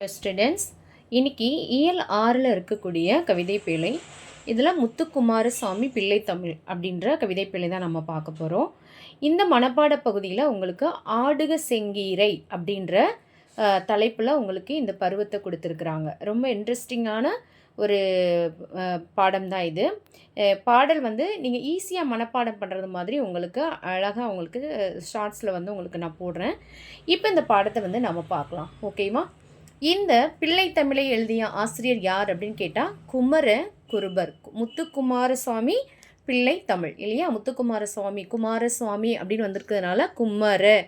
Students இன்னைக்கு இயல் ஆறில் இருக்கக்கூடிய கவிதை பிழை. இதில் முத்துக்குமாரசாமி பிள்ளை தமிழ் அப்படின்ற கவிதை பிழை தான் நம்ம பார்க்க போகிறோம் இந்த மனப்பாட பகுதியில் உங்களுக்கு ஆடுக செங்கீரை அப்படின்ற தலைப்பில் உங்களுக்கு இந்த பருவத்தை கொடுத்துருக்குறாங்க. ரொம்ப இன்ட்ரெஸ்டிங்கான ஒரு பாடம் தான் இது. பாடல் வந்து நீங்கள் ஈஸியாக மனப்பாடம் பண்ணுறது மாதிரி உங்களுக்கு அழகாக உங்களுக்கு ஷார்ட்ஸில் வந்து உங்களுக்கு நான் போடுறேன். இப்போ இந்த பாடத்தை வந்து நம்ம பார்க்கலாம். ஓகேவா இந்த பிள்ளை தமிழை எழுதிய ஆசிரியர் யார் அப்படின்னு கேட்டால் குமர குருபர். முத்துக்குமாரசுவாமி பிள்ளை தமிழ். இல்லையா? முத்துக்குமாரசுவாமி குமாரசுவாமி அப்படின்னு வந்திருக்கிறதுனால குமர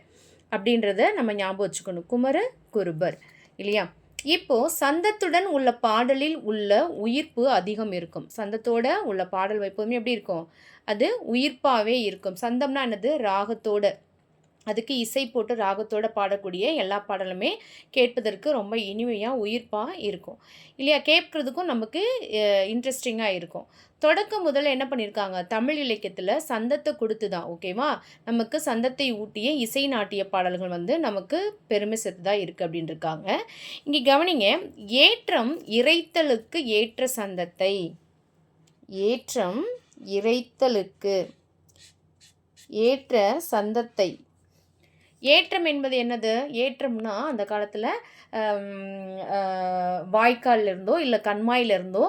அப்படின்றத நம்ம ஞாபகம் வச்சுக்கணும். குமர குருபர். இல்லையா? இப்போ சந்தத்துடன் உள்ள பாடலில் உள்ள உயிர்ப்பு அதிகம் இருக்கும். சந்தத்தோட உள்ள பாடல் எப்போதுமே எப்படி இருக்கும்? அது உயிர்ப்பாகவே இருக்கும். சந்தம்னா என்னது? ராகத்தோட அதுக்கு இசை போட்டு ராகத்தோடு பாடக்கூடிய எல்லா பாடலுமே கேட்பதற்கு ரொம்ப இனிமையாக உயிர்ப்பாக இருக்கும். இல்லையா? கேட்குறதுக்கும் நமக்கு இன்ட்ரெஸ்டிங்காக இருக்கும். தொடக்கம் முதல்ல என்ன பண்ணியிருக்காங்க தமிழ் இலக்கியத்தில் சந்தத்தை கொடுத்து தான் ஓகேவா? நமக்கு சந்தத்தை ஊட்டிய இசை நாட்டிய பாடல்கள் வந்து நமக்கு பெருமை சேர்த்துதான் இருக்குது அப்படின்னு இருக்காங்க இங்கே கவனிங்க ஏற்றம் இறைத்தலுக்கு ஏற்ற சந்தத்தை. ஏற்றம் இறைத்தலுக்கு ஏற்ற சந்தத்தை. ஏற்றம் என்பது என்னது? ஏற்றம்னா அந்த காலத்தில் வாய்க்காலிருந்தோ இல்லை கண்மாயிலிருந்தோ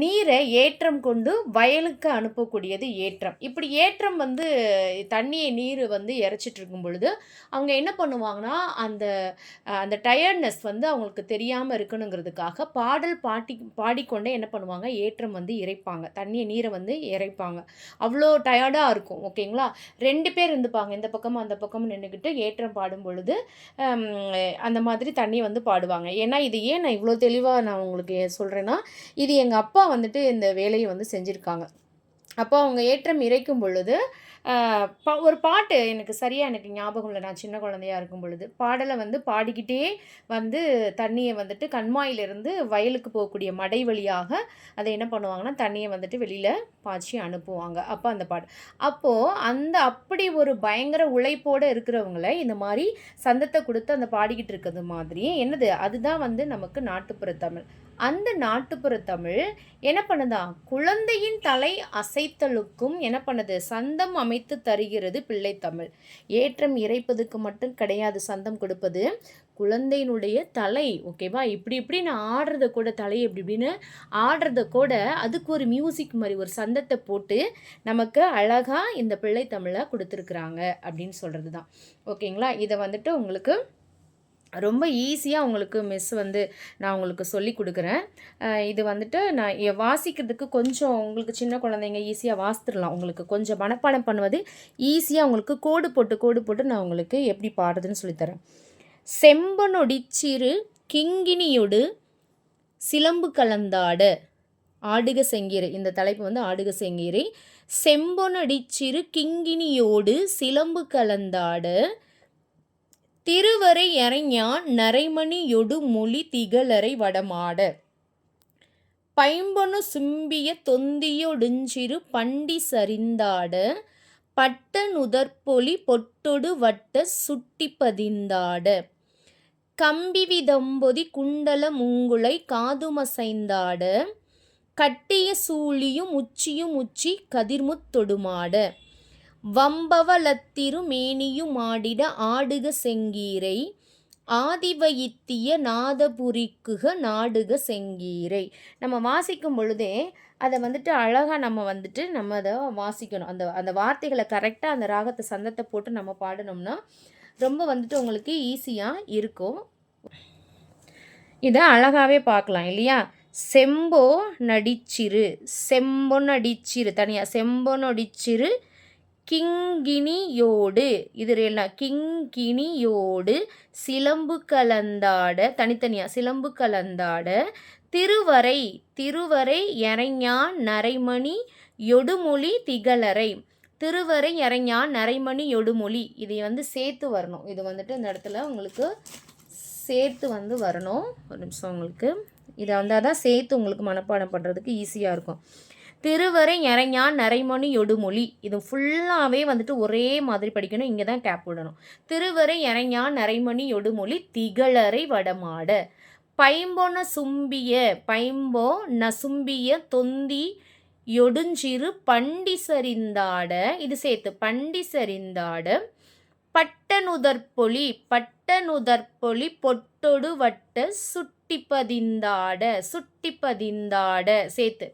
நீரை ஏற்றம் கொண்டு வயலுக்கு அனுப்பக்கூடியது ஏற்றம். இப்படி ஏற்றம் வந்து தண்ணியை நீர் வந்து இறைச்சிட்டு இருக்கும் பொழுது அவங்க என்ன பண்ணுவாங்கன்னா அந்த அந்த டயர்ட்னஸ் வந்து அவங்களுக்கு தெரியாமல் இருக்கணுங்கிறதுக்காக பாடல் பாட்டி பாடிக்கொண்டே என்ன பண்ணுவாங்க? ஏற்றம் வந்து இறைப்பாங்க. தண்ணியை நீரை வந்து இறைப்பாங்க. அவ்வளோ டயர்டாக இருக்கும். ஓகேங்களா? ரெண்டு பேர் இருந்துப்பாங்க. இந்த பக்கமும் அந்த பக்கமும் நின்றுக்கிட்டு ஏற்றம் பாடும் பொழுது அந்த மாதிரி தண்ணி வந்து பாடுவாங்க. ஏன்னா இது ஏன் நான் இவ்வளோ தெளிவாக நான் உங்களுக்கு சொல்கிறேன்னா இது எங்கள் அப்பா வந்துட்டு இந்த வேலையை வந்து செஞ்சுருக்காங்க. அப்போ அவங்க ஏற்றம் இறைக்கும் பொழுது ஒரு பாட்டு எனக்கு சரியாக எனக்கு ஞாபகம் இல்லை. நான் சின்ன குழந்தையா இருக்கும் பொழுது. பாடலை வந்து பாடிக்கிட்டே வந்து தண்ணியை வந்துட்டு கண்மாயிலிருந்து வயலுக்கு போகக்கூடிய மடை வழியாக அதை என்ன பண்ணுவாங்கன்னா தண்ணியை வந்துட்டு வெளியில் பாய்ச்சி அனுப்புவாங்க. அப்போ அந்த பாட்டு. அப்போது அந்த அப்படி ஒரு பயங்கர உழைப்போடு இருக்கிறவங்கள இந்த மாதிரி சந்தத்தை கொடுத்து அந்த பாடிக்கிட்டு இருக்கிறது மாதிரி என்னது? அதுதான் வந்து நமக்கு நாட்டுப்புற தமிழ். அந்த நாட்டுப்புற தமிழ் என்ன பண்ணுதா? குழந்தையின் தலை அசைத்தலுக்கும் என்ன பண்ணுது? சந்தம் அமைத்து தருகிறது பிள்ளை தமிழ். ஏற்றம் இறைப்பதுக்கு மட்டும் கிடையாது சந்தம் கொடுப்பது. குழந்தையினுடைய தலை ஓகேவா இப்படி இப்படி நான் ஆடுறத கூட தலை இப்படி இப்படின்னு ஆடுறத கூட அதுக்கு ஒரு மியூசிக் மாதிரி ஒரு சந்தத்தை போட்டு நமக்கு அழகாக இந்த பிள்ளை தமிழை கொடுத்துருக்குறாங்க அப்படின்னு சொல்கிறது தான் ஓகேங்களா இதை வந்துட்டு உங்களுக்கு ரொம்ப ஈஸியாக உங்களுக்கு மிஸ் வந்து நான் உங்களுக்கு சொல்லி கொடுக்குறேன். இது வந்துட்டு நான் வாசிக்கிறதுக்கு கொஞ்சம் உங்களுக்கு சின்ன குழந்தைங்க ஈஸியாக வாசித்துடலாம் உங்களுக்கு கொஞ்சம் மனப்பாடம் பண்ணுவது ஈஸியாக உங்களுக்கு கோடு போட்டு கோடு போட்டு நான் உங்களுக்கு எப்படி பாடுறதுன்னு சொல்லித்தரேன் செம்பனொடிச்சிறு கிங்கினியொடு சிலம்பு கலந்தாட. ஆடுக செங்கீரை. இந்த தலைப்பு வந்து ஆடுக செங்கீரை. செம்பொனடிச்சிறு கிங்கினியோடு சிலம்பு கலந்தாட. திருவரை எறைஞான் நரைமணியொடு மொழி திகழரை வடமாட. பைம்பொனு சிம்பிய தொந்தியொடுஞ்சிறு பண்டி சரிந்தாட. பட்ட நுதற்பொலி பொட்டொடு வட்ட சுட்டி பதிந்தாட. கம்பிவிதம்பொதி குண்டல முங்குளை காதுமசைந்தாட. கட்டிய சூழியும் உச்சியும் உச்சி கதிர்முத்தொடுமாட வம்பவலத்திரு மேனியுமாடிட ஆடுக செங்கீரை ஆதிவயித்திய நாதபுரிக்குக நாடுக செங்கீரை. நம்ம வாசிக்கும் பொழுதே அதை வந்துட்டு அழகாக நம்ம வந்துட்டு நம்ம அதை வாசிக்கணும். அந்த அந்த வார்த்தைகளை கரெக்டாக அந்த ராகத்தை சந்தத்தை போட்டு நம்ம பாடினோம்னா ரொம்ப வந்துட்டு உங்களுக்கு ஈஸியாக இருக்கும். இதை அழகாகவே பார்க்கலாம் இல்லையா? செம்போ நடிச்சிரு செம்பொன் அடிச்சிரு தனியாக செம்பொன் அடிச்சிரு கிங்கினியோடு இது எல்லாம் கிங்கினியோடு சிலம்பு கலந்தாட தனித்தனியாக சிலம்பு கலந்தாட திருவரை திருவரை எறைஞான் நரைமணி யொடுமொழி திகழரை. திருவரை இறைஞான் நரைமணி யொடுமொழி. இதை வந்து சேர்த்து வரணும். இது வந்துட்டு இந்த இடத்துல உங்களுக்கு சேர்த்து வந்து வரணும். ஒரு நிமிஷம் உங்களுக்கு. இதை வந்தால் தான் சேர்த்து உங்களுக்கு மனப்பாடம் பண்ணுறதுக்கு ஈஸியாக இருக்கும். திருவரை இறைஞான் நரைமணி எடுமொழி இது ஃபுல்லாகவே வந்துட்டு ஒரே மாதிரி படிக்கணும். இங்கே தான் கேப் விடணும் திருவரை இறைஞான் நரைமணி யொடுமொழி திகழரை வடமாட. பைம்பொன சும்பிய பைம்போ நசும்பிய தொந்தி யொடுஞ்சிறு பண்டிசரிந்தாட. இது சேர்த்து பண்டிசரிந்தாட. பட்டனுதற்பொலி பட்டனுதற்பொலி பொட்டொடு வட்ட சுட்டிப்பதிந்தாட. சுட்டிப்பதிந்தாட சேர்த்து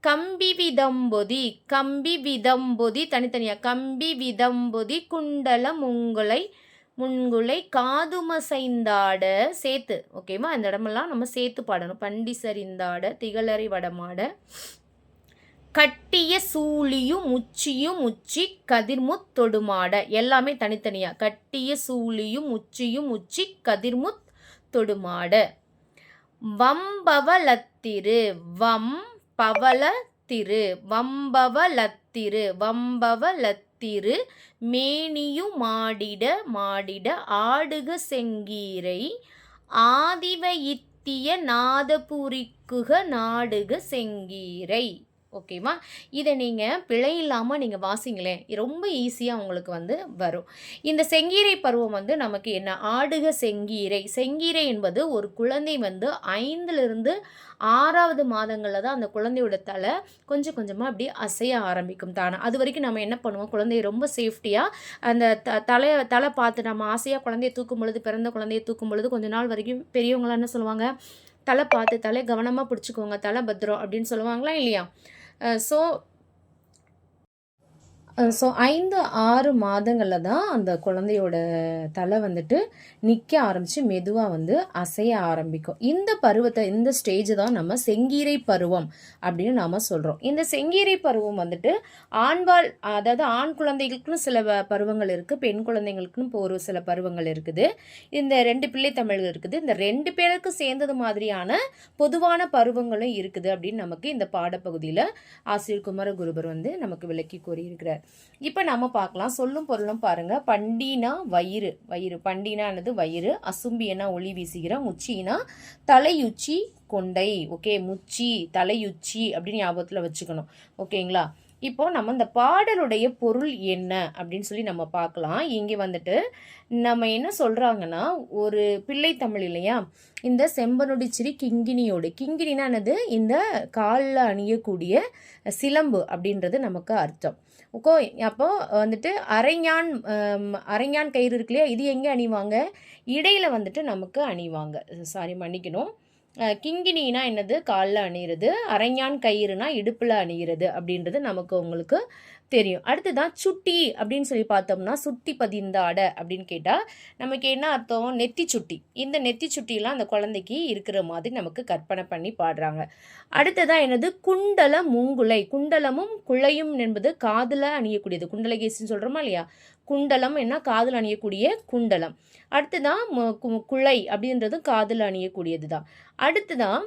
கம்பி விதம்பொதி கம்பி விதம்பொதி தனித்தனியாக கம்பி விதம்பொதி குண்டல முங்குலை முன்குலை காதுமசைந்தாட சேர்த்து ஓகேவா அந்த இடமெல்லாம் நம்ம சேர்த்து பாடணும். பண்டிசரிந்தாட திகழறி வடமாட. கட்டிய சூழியும் உச்சியும் உச்சி கதிர்முத் தொடுமாட. எல்லாமே தனித்தனியாக கட்டிய சூழியும் உச்சியும் உச்சி கதிர்முத் தொடுமாட. வம்பவலத்திரு வம் பவளத்திரு வம்பவலத்திரு வம்பவலத்திரு மேனியும் மாடிட மாடிட ஆடுக செங்கீரை ஆதிவயித்திய நாதபுரிக்குக நாடுக செங்கீரை. ஓகேவா இதை நீங்கள் பிழை இல்லாமல் நீங்கள் வாசிங்களேன். ரொம்ப ஈஸியாக உங்களுக்கு வந்து வரும். இந்த செங்கீரை பருவம் வந்து நமக்கு என்ன? ஆடுக செங்கீரை. செங்கீரை என்பது ஒரு குழந்தை வந்து ஐந்துலேருந்து ஆறாவது மாதங்களில் தான் அந்த குழந்தையோட தலை கொஞ்சம் கொஞ்சமாக அப்படி அசைய ஆரம்பிக்கும் தானே. அது வரைக்கும் நம்ம என்ன பண்ணுவோம்? குழந்தைய ரொம்ப சேஃப்டியாக அந்த த தலையை தலை பார்த்து நம்ம ஆசையாக குழந்தைய தூக்கும் பொழுது பிறந்த குழந்தைய தூக்கும் பொழுது கொஞ்ச நாள் வரைக்கும் பெரியவங்களாம் என்ன சொல்லுவாங்க? தலை பார்த்து தலை கவனமாக பிடிச்சிக்கோங்க. தலை பத்திரம் அப்படின்னு சொல்லுவாங்களா இல்லையா? ஸோ ஸோ ஐந்து ஆறு மாதங்களில் தான் அந்த குழந்தையோட தலை வந்துட்டு நிற்க ஆரம்பித்து மெதுவாக வந்து அசைய ஆரம்பிக்கும். இந்த பருவத்தை இந்த ஸ்டேஜ் தான் நம்ம செங்கீரை பருவம் அப்படின்னு நாம் சொல்கிறோம் இந்த செங்கீரை பருவம் வந்துட்டு ஆண்பால் அதாவது ஆண் குழந்தைகளுக்குன்னு சில வ- பருவங்கள் இருக்குது பெண் குழந்தைங்களுக்குன்னு இப்போ ஒரு சில பருவங்கள் இருக்குது. இந்த ரெண்டு பிள்ளை தமிழ்கள் இருக்குது. இந்த ரெண்டு பேருக்கு சேர்ந்தது மாதிரியான பொதுவான பருவங்களும் இருக்குது அப்படின்னு நமக்கு இந்த பாடப்பகுதியில் ஆசிரியர் குமரகுருபர் வந்து நமக்கு விளக்கி கூறியிருக்கிறார். இப்போ நம்ம பார்க்கலாம். சொல்லும் பொருளும் பாருங்க. பண்டினா வயிறு. வயிறு. பண்டினானது வயிறு. அசும்பியனா ஒளி வீசுகிற முச்சினா தலையுச்சி கொண்டை. ஓகே முச்சி தலையுச்சி அப்படின்னு ஞாபகத்தில் வச்சுக்கணும். ஓகேங்களா? இப்போ நம்ம இந்த பாடலுடைய பொருள் என்ன அப்படின்னு சொல்லி நம்ம பார்க்கலாம். இங்கே வந்துட்டு நம்ம என்ன சொல்கிறாங்கன்னா ஒரு பிள்ளை தமிழ் இல்லையா? இந்த செம்பனொடிச்சிரி கிங்கினியோடு கிங்கினினா இந்த காலில் அணியக்கூடிய சிலம்பு அப்படின்றது நமக்கு அர்த்தம். ஓகோ அப்போ வந்துட்டு அரைஞான் அரைஞான் கயிறு இருக்கு இல்லையா? இது எங்கே அணிவாங்க? இடையில் வந்துட்டு நமக்கு அணிவாங்க. சாரி மன்னிக்கணும். அஹ், கிங்கினினா என்னது? காலில் அணியிறது. அரைஞான் கயிறுனா இடுப்பில் அணியிறது அப்படின்றது நமக்கு உங்களுக்கு தெரியும். அடுத்ததான் சுட்டி அப்படின்னு சொல்லி பார்த்தோம்னா சுட்டி பதிந்தாட அப்படின்னு கேட்டால் நமக்கு என்ன அர்த்தம்? நெத்தி சுட்டி. இந்த நெத்தி சுட்டிலாம் அந்த குழந்தைக்கு இருக்கிற மாதிரி நமக்கு கற்பனை பண்ணி பாடுறாங்க. அடுத்ததான் என்னது? குண்டல மூங்குலை. குண்டலமும் குழையும் என்பது காதில் அணியக்கூடியது. குண்டலகேசின்னு சொல்கிறோமா இல்லையா? குண்டலம் என்ன? காதில் அணியக்கூடிய குண்டலம். அடுத்ததான் கு- குழை அப்படின்றது காதில் அணியக்கூடியது தான் அடுத்ததான்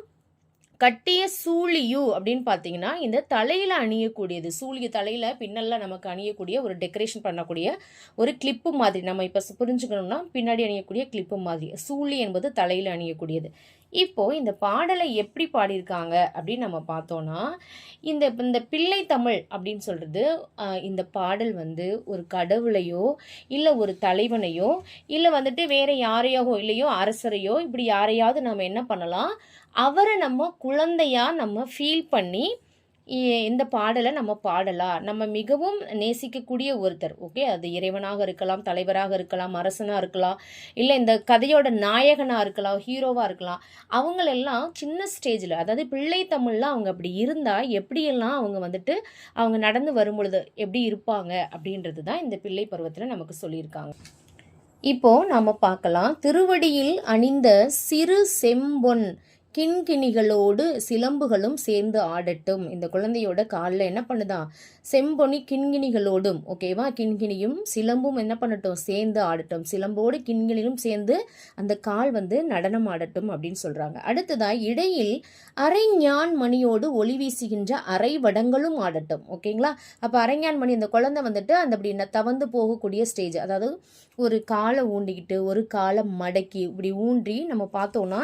கட்டிய சூழியு அப்படின்னு பார்த்தீங்கன்னா இந்த தலையில் அணியக்கூடியது சூழிய தலையில் பின்னெல்லாம் நமக்கு அணியக்கூடிய ஒரு டெக்கரேஷன் பண்ணக்கூடிய ஒரு கிளிப்பு மாதிரி. நம்ம இப்போ புரிஞ்சுக்கணும்னா பின்னாடி அணியக்கூடிய கிளிப்பு மாதிரி. சூழி என்பது தலையில் அணியக்கூடியது. இப்போது இந்த பாடலை எப்படி பாடியிருக்காங்க அப்படின்னு நம்ம பார்த்தோன்னா இந்த இந்த பிள்ளை தமிழ் அப்படின்னு சொல்கிறது இந்த பாடல் வந்து ஒரு கடவுளையோ இல்லை ஒரு தலைவனையோ இல்லை வந்துட்டு வேறு யாரையோ இல்லையோ அரசரையோ இப்படி யாரையாவது நம்ம என்ன பண்ணலாம்? அவரை நம்ம குழந்தையாக நம்ம ஃபீல் பண்ணி இந்த பாடலை நம்ம பாடலாம். நம்ம மிகவும் நேசிக்கக்கூடிய ஒருத்தர் ஓகே அது இறைவனாக இருக்கலாம் தலைவராக இருக்கலாம் அரசனாக இருக்கலாம் இல்லை இந்த கதையோட நாயகனாக இருக்கலாம் ஹீரோவாக இருக்கலாம். அவங்களெல்லாம் சின்ன ஸ்டேஜில் அதாவது பிள்ளை தமிழில் அவங்க அப்படி இருந்தால் எப்படியெல்லாம் அவங்க வந்துட்டு அவங்க நடந்து வரும்பொழுது எப்படி இருப்பாங்க அப்படின்றது தான் இந்த பிள்ளை பருவத்தில் நமக்கு சொல்லியிருக்காங்க. இப்போ நாம் பார்க்கலாம். திருவடியில் அணிந்த சிறு செம்பொன் கிண்கிணிகளோடு சிலம்புகளும் சேர்ந்து ஆடட்டும். இந்த குழந்தையோட காலில் என்ன பண்ணுதான் செம்பொனி கிண்கிணிகளோடும் ஓகேவா கிண்கிணியும் சிலம்பும் என்ன பண்ணட்டும்? சேர்ந்து ஆடட்டும். சிலம்போடு கிண்கிணியும் சேர்ந்து அந்த கால் வந்து நடனம் ஆடட்டும் அப்படின்னு சொல்கிறாங்க அடுத்ததாக இடையில் அரைஞான் மணியோடு ஒளி வீசுகின்ற அரை வடங்களும் ஆடட்டும். ஓகேங்களா அப்போ அரைஞான் மணி அந்த குழந்தை வந்துட்டு அந்த அப்படி தவந்து போகக்கூடிய ஸ்டேஜ் அதாவது ஒரு காலை ஊண்டிக்கிட்டு ஒரு காலை மடக்கி இப்படி ஊன்றி நம்ம பார்த்தோன்னா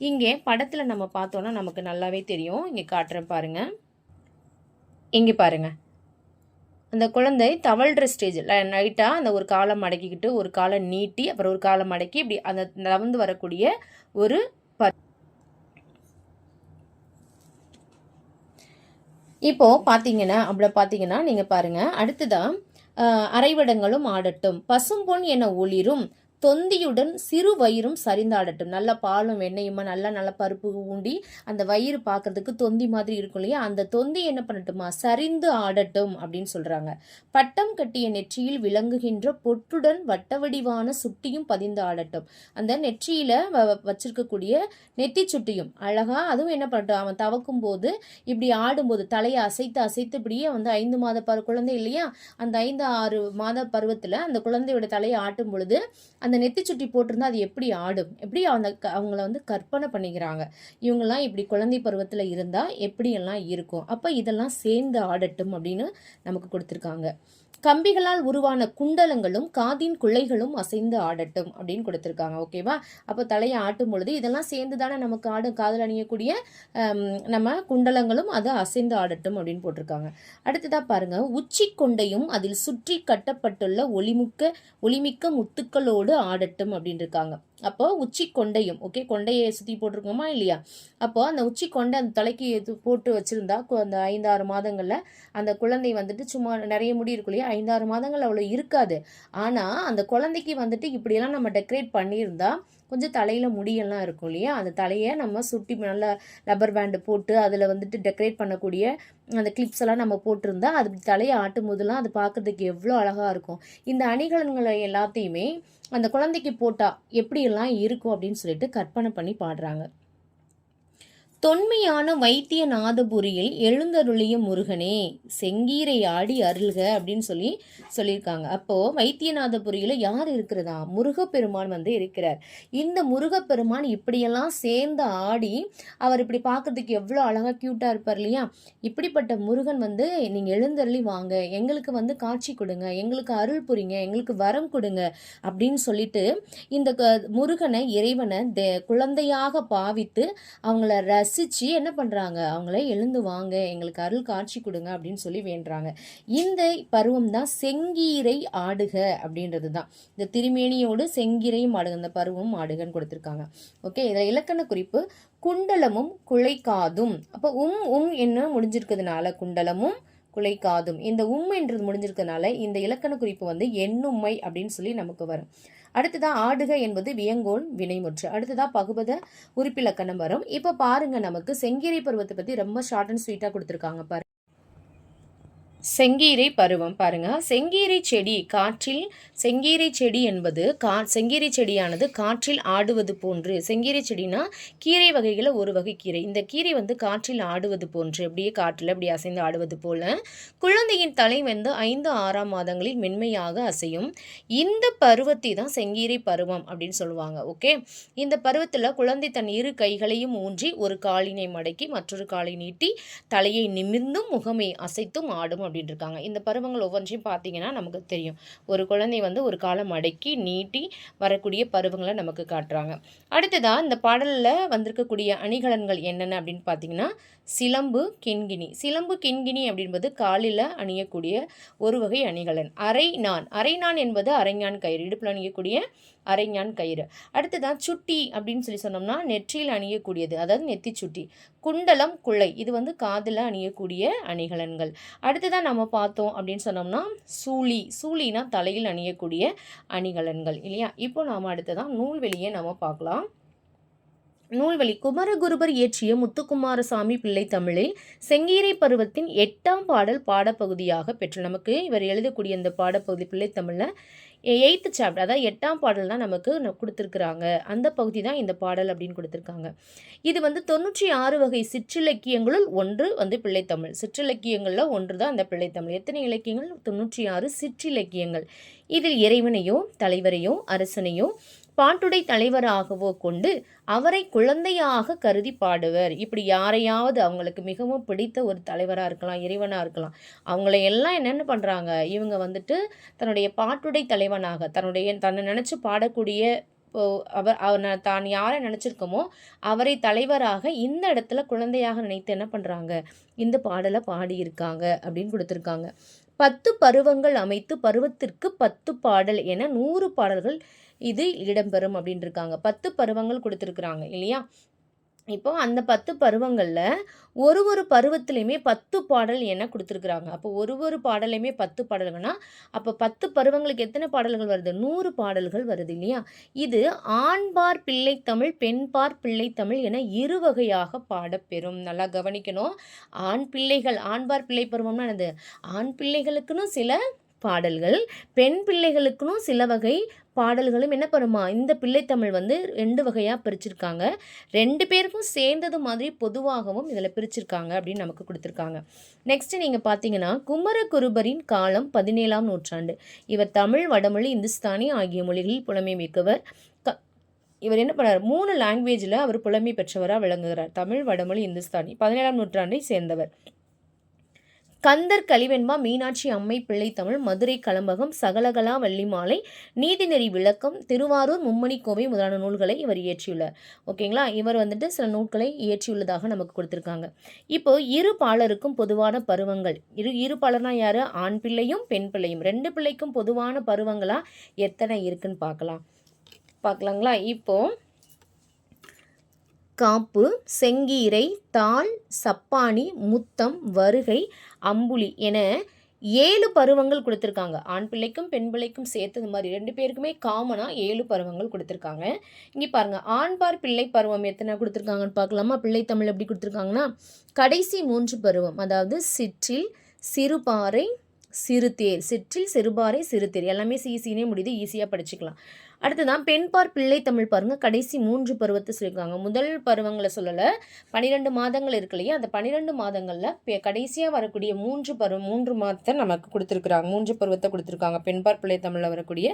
இங்கே படத்தில் நம்ம பார்த்தோன்னா நமக்கு நல்லாவே தெரியும். இங்கே காட்டுறேன் பாருங்கள் இங்கே பாருங்கள் அந்த குழந்தை தவழ்கிற ஸ்டேஜில் நைட்டாக அந்த ஒரு காலை மடக்கிக்கிட்டு ஒரு காலை நீட்டி அப்புறம் ஒரு காலை மடக்கி இப்படி அந்த நடந்து வரக்கூடிய ஒரு ப இப்போது பார்த்தீங்கன்னா அப்படி பார்த்தீங்கன்னா நீங்கள் பாருங்கள் அடுத்ததான் அரைவடங்களும் ஆடட்டும். பசும்பொன் என ஒளிரும். தொந்தியுடன் சிறு வயிறும் சரிந்தாடட்டும். நல்ல பாலும் எண்ணெயுமா நல்லா நல்ல பருப்பு ஊண்டி அந்த வயிறு பார்க்கறதுக்கு தொந்தி மாதிரி இருக்கும் இல்லையா? அந்த தொந்தி என்ன பண்ணட்டுமா? சரிந்து ஆடட்டும் அப்படின்னு சொல்றாங்க. பட்டம் கட்டிய நெற்றியில் விளங்குகின்ற பொட்டுடன் வட்டவடிவான சுட்டியும் பதிந்து ஆடட்டும். அந்த நெற்றியில வ- வச்சிருக்கக்கூடிய நெத்தி சுட்டியும் அழகா அதுவும் என்ன பண்ணட்டும்? அவன் தவக்கும் போது இப்படி ஆடும்போது தலையை அசைத்து அசைத்து இப்படியே வந்து ஐந்து மாத பரு குழந்தை இல்லையா? அந்த ஐந்து ஆறு மாத பருவத்துல அந்த குழந்தையோட தலையை ஆட்டும் பொழுது அந்த நெத்தி சுட்டி போட்டிருந்தா அது எப்படி ஆடும்? எப்படி அந்த க- அவங்கள வந்து கற்பனை பண்ணிக்கிறாங்க? இவங்கெல்லாம் இப்படி குழந்தை பருவத்தில் இருந்தால் எப்படியெல்லாம் இருக்கும்? அப்போ இதெல்லாம் சேர்ந்து ஆடட்டும் அப்படின்னு நமக்கு கொடுத்துருக்காங்க. கம்பிகளால் உருவான குண்டலங்களும் காதின் குள்ளைகளும் அசைந்து ஆடட்டும் அப்படின்னு கொடுத்துருக்காங்க. ஓகேவா அப்போ தலையை ஆட்டும் பொழுது இதெல்லாம் சேர்ந்து தானே நமக்கு ஆடும்? காதல் அணியக்கூடிய நம்ம குண்டலங்களும் அது அசைந்து ஆடட்டும் அப்படின்னு போட்டிருக்காங்க. அடுத்ததாக பாருங்க. உச்சி கொண்டையும் அதில் சுற்றி கட்டப்பட்டுள்ள ஒளிமுக்க ஒளிமிக்க முத்துக்களோடு ஆடட்டும் அப்படின்னு இருக்காங்க அப்போ உச்சி கொண்டையும் ஓகே கொண்டையை சுற்றி போட்டிருக்கோமா இல்லையா? அப்போ அந்த உச்சி கொண்டை அந்த தலைக்கு இது போட்டு வச்சிருந்தா அந்த ஐந்தாறு மாதங்களில் அந்த குழந்தை வந்துட்டு சும்மா நிறைய முடி இருக்கும் இல்லையா ஐந்தாறு மாதங்கள் அவ்வளோ இருக்காது. ஆனால் அந்த குழந்தைக்கு வந்துட்டு இப்படியெல்லாம் நம்ம டெக்கரேட் பண்ணியிருந்தா கொஞ்சம் தலையில் முடியெல்லாம் இருக்கும் இல்லையா? அந்த தலையை நம்ம சுட்டி நல்லா ரப்பர் பேண்டு போட்டு அதில் வந்துட்டு டெக்கரேட் பண்ணக்கூடிய அந்த கிளிப்ஸ் எல்லாம் நம்ம போட்டிருந்தா அது தலையை ஆட்டும் போதெல்லாம் அது பார்க்கறதுக்கு எவ்வளோ அழகாக இருக்கும். இந்த அணிகலன்களை எல்லாத்தையுமே அந்த குழந்தைக்கு போட்டால் எப்படியெல்லாம் இருக்கும் அப்படின்னு சொல்லிட்டு கற்பனை பண்ணி பாடுறாங்க. தொன்மையான வைத்தியநாதபுரியில் எழுந்தருளிய முருகனே செங்கீரை ஆடி அருள்க அப்படின்னு சொல்லி சொல்லியிருக்காங்க. அப்போது வைத்தியநாதபுரியில் யார் இருக்கிறதா? முருகப்பெருமான் வந்து இருக்கிறார். இந்த முருகப்பெருமான் இப்படியெல்லாம் சேர்ந்து ஆடி அவர் இப்படி பார்க்கறதுக்கு எவ்வளோ அழகாக க்யூட்டாக இருப்பார் இல்லையா? இப்படிப்பட்ட முருகன் வந்து நீங்கள் எழுந்தருளி வாங்க எங்களுக்கு வந்து காட்சி கொடுங்க எங்களுக்கு அருள் புரிங்க எங்களுக்கு வரம் கொடுங்க அப்படின்னு சொல்லிட்டு இந்த க- முருகனை இறைவனை தே- குழந்தையாக பாவித்து அவங்கள ரசித்து என்ன பண்ணுறாங்க அவங்கள எழுந்து வாங்க எங்களுக்கு அருள் காட்சி கொடுங்க அப்படின்னு சொல்லி வேண்டுறாங்க. இந்த பருவம் தான் செங்கீரை ஆடுக அப்படின்றது தான் இந்த திருமேனியோடு செங்கீரையும் ஆடுக இந்த பருவம் ஆடுகன்னு கொடுத்துருக்காங்க. ஓகே இதில் இலக்கண குறிப்பு குண்டலமும் குழைக்காதும் அப்போ உம் உம் என்ன முடிஞ்சிருக்கிறதுனால? குண்டலமும் குலைக்காதும். இந்த உம் என்றது முடிஞ்சிருக்கனால இந்த இலக்கண குறிப்பு வந்து எண்ணும்மை அப்படின்னு சொல்லி நமக்கு வரும். அடுத்ததா ஆடுக என்பது வியங்கோள் வினைமுற்று. அடுத்ததா பகுபத உறுப்பிலக்கணம் வரும். இப்போ பாருங்க நமக்கு செங்கீரை பருவத்தை பத்தி ரொம்ப ஷார்ட் அண்ட் ஸ்வீட்டா கொடுத்துருக்காங்க பாருங்க. செங்கீரை பருவம் பாருங்கள் செங்கீரை செடி காற்றில் செங்கீரை செடி என்பது கா செங்கீரை செடியானது காற்றில் ஆடுவது போன்று செங்கீரை செடினா கீரை வகைகளில் ஒரு வகை கீரை. இந்த கீரை வந்து காற்றில் ஆடுவது போன்று அப்படியே காற்றில் அப்படி அசைந்து ஆடுவது போல குழந்தையின் தலை வந்து ஐந்து ஆறாம் மாதங்களில் மென்மையாக அசையும். இந்த பருவத்தை தான் செங்கீரை பருவம் அப்படின்னு சொல்லுவாங்க ஓகே இந்த பருவத்தில் குழந்தை தன் இரு கைகளையும் ஊன்றி ஒரு காலினை மடக்கி மற்றொரு காலை நீட்டி தலையை நிமிர்ந்தும் முகமை அசைத்தும் ஆடும் அப்படின்னு இருக்காங்க இந்த பருவங்கள் ஒவ்வொன்றையும் பார்த்தீங்கன்னா நமக்கு தெரியும். ஒரு குழந்தை வந்து ஒரு காலம் அடக்கி நீட்டி வரக்கூடிய பருவங்களை நமக்கு காட்டுறாங்க. அடுத்ததா இந்த பாடலில் வந்திருக்கக்கூடிய அணிகலன்கள் என்னென்ன அப்படின்னு பார்த்தீங்கன்னா சிலம்பு கிண்கிணி சிலம்பு கிண்கிணி அப்படின்பது காலில் அணியக்கூடிய ஒரு வகை அணிகலன். அரை நான் அரை நான் என்பது அரைஞான் கயிறு. இடுப்பில் அணியக்கூடிய அரைஞான் கயிறு. அடுத்ததான் சுட்டி அப்படின்னு சொல்லி சொன்னோம்னா நெற்றியில் அணியக்கூடியது அதாவது நெத்தி சுட்டி. குண்டலம் குள்ளை இது வந்து காதில் அணியக்கூடிய அணிகலன்கள். அடுத்ததான் நம்ம பார்த்தோம் அப்படின்னு சொன்னோம்னா சூளி சூழினா தலையில் அணியக்கூடிய அணிகலன்கள் இல்லையா? இப்போ நாம் அடுத்ததான் நூல்வெளியை நம்ம பார்க்கலாம். நூல்வழி குமரகுருபர் இயற்றிய முத்துக்குமாரசாமி பிள்ளை தமிழில் செங்கீரை பருவத்தின் எட்டாம் பாடல் பாடப்பகுதியாக பெற்று நமக்கு இவர் எழுதக்கூடிய இந்த பாடப்பகுதி பிள்ளை தமிழில் எயித்து சாப்டர் அதாவது எட்டாம் பாடல் தான் நமக்கு கொடுத்துருக்குறாங்க. அந்த பகுதி தான் இந்த பாடல் அப்படின்னு கொடுத்துருக்காங்க. இது வந்து தொண்ணூற்றி ஆறு வகை சிற்றிலக்கியங்களுள் ஒன்று வந்து பிள்ளைத்தமிழ் சிற்றிலக்கியங்களில் ஒன்று தான் அந்த பிள்ளைத்தமிழ் எத்தனை இலக்கியங்கள்? தொண்ணூற்றி ஆறு சிற்றிலக்கியங்கள். இதில் இறைவனையோ தலைவரையோ அரசனையோ பாட்டுடை தலைவராகவோ கொண்டு அவரை குழந்தையாக கருதி பாடுவர். இப்படி யாரையாவது அவங்களுக்கு மிகவும் பிடித்த ஒரு தலைவராக இருக்கலாம் இறைவனாக இருக்கலாம். அவங்கள எல்லாம் என்னென்ன பண்ணுறாங்க இவங்க வந்துட்டு தன்னுடைய பாட்டுடை தலைவனாக தன்னுடைய தன்னை நினச்சி பாடக்கூடிய இப்போ அவர் அவர் தான் யாரை நினச்சிருக்கோமோ அவரை தலைவராக இந்த இடத்துல குழந்தையாக நினைத்து என்ன பண்ணுறாங்க இந்த பாடலை பாடியிருக்காங்க அப்படின்னு கொடுத்துருக்காங்க. பத்து பருவங்கள் அமைத்து பருவத்திற்கு பத்து பாடல் என நூறு பாடல்கள் இது இடம்பெறும் அப்படின்னு இருக்காங்க பத்து பருவங்கள் கொடுத்துருக்குறாங்க இல்லையா? இப்போ அந்த பத்து பருவங்களில் ஒரு ஒரு பருவத்துலேயுமே பத்து பாடல் என கொடுத்துருக்குறாங்க அப்போ ஒரு ஒரு பாடலையுமே 10 பாடல்கள்னா, அப்போ பத்து பருவங்களுக்கு எத்தனை பாடல்கள் வருது? நூறு பாடல்கள் வருது இல்லையா? இது ஆண்பார் பிள்ளைத்தமிழ், பெண்பார் பிள்ளைத்தமிழ் என இரு வகையாக பாடப்பெறும். நல்லா கவனிக்கணும். ஆண் பிள்ளைகள் ஆண்பார் பிள்ளை பருவம்னா என்னது? ஆண் பிள்ளைகளுக்குன்னு சில பாடல்கள், பெண் பிள்ளைகளுக்குன்னு சில வகை பாடல்களும் என்ன பண்ணுமா? இந்த பிள்ளைத்தமிழ் வந்து ரெண்டு வகையாக பிரிச்சிருக்காங்க. ரெண்டு பேருக்கும் சேர்ந்தது மாதிரி பொதுவாகவும் இதில் பிரிச்சிருக்காங்க அப்படின்னு நமக்கு கொடுத்துருக்காங்க நெக்ஸ்ட் நீங்கள் பார்த்தீங்கன்னா, குமரகுருபரின் காலம் 17ஆம் நூற்றாண்டு. இவர் தமிழ், வடமொழி, இந்துஸ்தானி ஆகிய மொழிகளில் புலமை மிக்கவர். க இவர் என்ன பண்ணார் மூணு லாங்குவேஜில் அவர் புலமை பெற்றவராக விளங்குகிறார். தமிழ், வடமொழி, இந்துஸ்தானி. 17ஆம் நூற்றாண்டை சேர்ந்தவர். கந்தர் கலிவெண்மா மீனாட்சி அம்மை பிள்ளை தமிழ் மதுரை கலம்பகம், சகலகலா வள்ளிமாலை, நீதிநெறி விளக்கம், திருவாரூர் மும்மணி கோவை முதலான நூல்களை இவர் இயற்றியுள்ளார். ஓகேங்களா? இவர் வந்துட்டு சில நூல்களை இயற்றியுள்ளதாக நமக்கு கொடுத்துருக்காங்க இப்போ இரு பாலருக்கும் பொதுவான பருவங்கள். இரு இரு பாலர்னா யாரு? ஆண் பிள்ளையும், பெண் பிள்ளையும். ரெண்டு பிள்ளைக்கும் பொதுவான பருவங்களா எத்தனை இருக்குன்னு பார்க்கலாம். பார்க்கலாங்களா? இப்போ காப்பு, செங்கீரை, தாள், சப்பாணி, முத்தம், வருகை, அம்புலி என ஏழு பருவங்கள் கொடுத்துருக்காங்க ஆண் பிள்ளைக்கும், பெண் பிள்ளைக்கும் சேர்த்து இந்த மாரி 2 பேருக்குமே காமனாக ஏழு பருவங்கள் கொடுத்துருக்காங்க இங்கே பாருங்கள் ஆண்பார் பிள்ளை பருவம் எத்தனை கொடுத்துருக்காங்கன்னு பார்க்கலாமா? பிள்ளைத்தமிழ் எப்படி கொடுத்துருக்காங்கன்னா கடைசி மூன்று பருவம். அதாவது சிற்றில், சிறுபாறை, சிறுதேர். சிற்றில், சிறுபாறை, சிறுதேர். எல்லாமே சிசினே முடியுது. ஈஸியாக படிச்சுக்கலாம். அடுத்ததான் பெண்பார் பிள்ளைத்தமிழ் பாருங்க. கடைசி மூன்று பருவத்தை சொல்லியிருக்காங்க. முதல் பருவங்களை சொல்லலை பன்னிரெண்டு மாதங்கள் இருக்கு இல்லையா? அந்த பன்னிரெண்டு மாதங்களில் பெ வரக்கூடிய மூன்று பருவம் மூன்று மாதத்தை நமக்கு குடுத்துருக்காங்க. 3 பருவத்த குடுத்துருக்காங்க. பெண்பார் தமிழில் வரக்கூடிய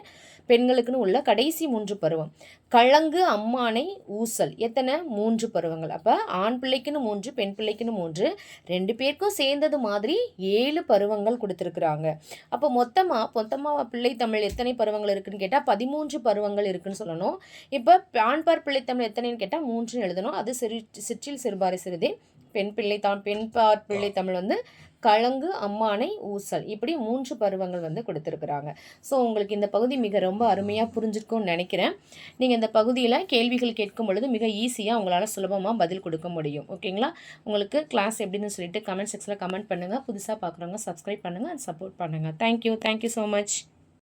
பெண்களுக்குன்னு உள்ள கடைசி மூன்று பருவம். கழங்கு, அம்மானை, ஊசல் எத்தனை மூன்று பருவங்கள். அப்போ ஆண் பிள்ளைக்குன்னு மூன்று பெண் பிள்ளைக்குன்னு 3. 2 பேருக்கும் சேர்ந்தது மாதிரி ஏழு பருவங்கள் கொடுத்துருக்குறாங்க அப்போ மொத்தமாக மொத்தமாக பிள்ளை தமிழ் எத்தனை பருவங்கள் இருக்குன்னு கேட்டா 13 பருவங்கள் இருக்குன்னு சொல்லணும். இப்ப ஆண்பார் பிள்ளைத்தமிழ் எத்தனைன்னு கேட்டா 3ன்னு எழுதணும். அது சிறு சிற்றில், சிறுபாறை, சிறுதேர். பெண் பிள்ளை த பெண்பார் பிள்ளைத்தமிழ் வந்து கழங்கு, அம்மானை, ஊசல். இப்படி 3 பருவங்கள் வந்து குடுத்துருக்காங்க. ஸோ உங்களுக்கு இந்த பகுதி மிக ரொம்ப அருமையா புரிஞ்சிருக்கும்னு நெனைக்கிறேன். நீங்க இந்த பகுதியில கேள்விகள் கேட்கும் பொழுது மிக ஈஸியா உங்களால சுலபமா பதில் குடுக்க முடியும். ஓகேங்களா? உங்களுக்கு கிளாஸ் எப்படின்னு சொல்லிட்டு கமெண்ட் செக்ஷன்ல கமெண்ட் பண்ணுங்க. புதுசா பார்க்குறவங்க சப்ஸ்கிரைப் பண்ணுங்க அண்ட் சப்போர்ட் பண்ணுங்க. Thank you. Thank you so much.